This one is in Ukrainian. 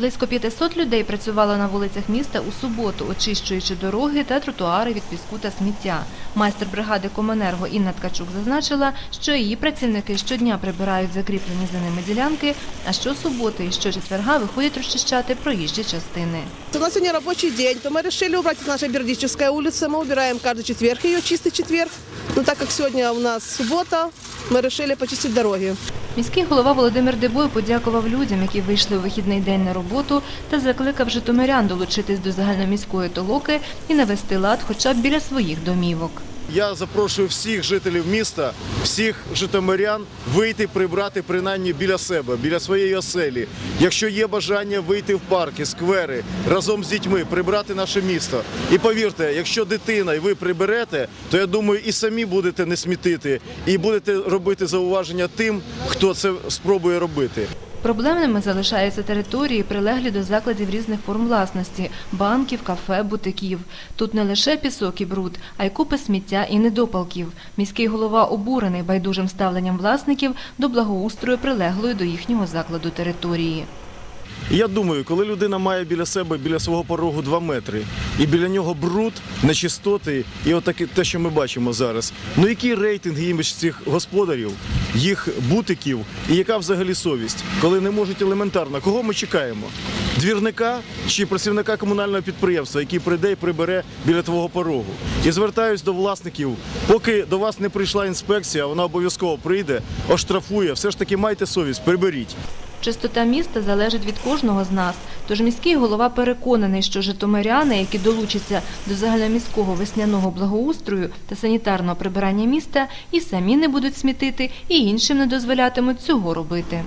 Близько 500 людей працювало на вулицях міста у суботу, очищуючи дороги та тротуари від піску та сміття. Майстер бригади Коменерго Інна Ткачук зазначила, що її працівники щодня прибирають закріплені за ними ділянки, а щосуботи і щочетверга виходять розчищати проїжджі частини. У нас сегодня рабочий день, то мы решили убрать наша Бердичевская улица. Мы убираем каждый четверг ее, чистый четверг. Но так как сегодня у нас суббота, мы решили почистить дороги. Міський голова Володимир Дебой подякував людям, які вийшли у вихідний день на роботу, та закликав житомирян долучитись до загальноміської толоки і навести лад хоча б біля своїх домівок. Я запрошую всіх жителів міста, всіх житомирян вийти прибрати принаймні біля себе, біля своєї оселі. Якщо є бажання вийти в парки, сквери разом з дітьми, прибрати наше місто. І повірте, якщо дитина і ви приберете, то я думаю, і самі будете не смітити, і будете робити зауваження тим, хто це спробує робити. Проблемними залишаються території, прилеглі до закладів різних форм власності – банків, кафе, бутиків. Тут не лише пісок і бруд, а й купи сміття і недопалків. Міський голова обурений байдужим ставленням власників до благоустрою прилеглої до їхнього закладу території. Я думаю, коли людина має біля себе, біля свого порогу 2 метри, і біля нього бруд, нечистоти, і отаке те, що ми бачимо зараз. Ну який рейтинг імідж цих господарів, їх бутиків, і яка взагалі совість, коли не можуть елементарно, кого ми чекаємо? Двірника чи працівника комунального підприємства, який прийде і прибере біля твого порогу. І звертаюсь до власників, поки до вас не прийшла інспекція, вона обов'язково прийде, оштрафує. Все ж таки майте совість, приберіть. Чистота міста залежить від кожного з нас, тож міський голова переконаний, що житомиряни, які долучаться до загальноміського весняного благоустрою та санітарного прибирання міста, і самі не будуть смітити, і іншим не дозволятимуть цього робити.